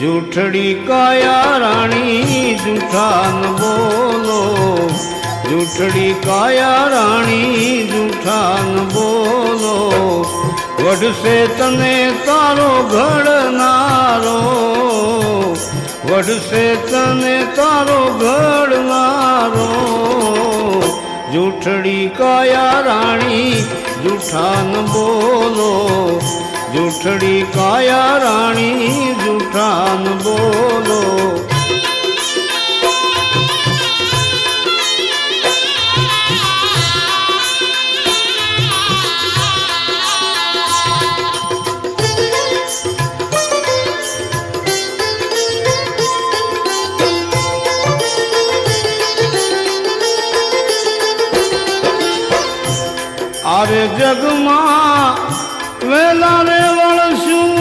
જૂઠડી કાયા રાણી, જૂઠાન બોલો. જૂઠડી કાયા રાણી, જૂઠાન બોલો. વઢશે તને તારો ઘડનારો વઢશે તને તારો ઘડનારો જૂઠડી કાયા રાણી, જૂઠાન બોલો. જૂઠડી કાયા રાણી જૂઠાન બોલો. આરે જગમાં વેલા રે વળશું.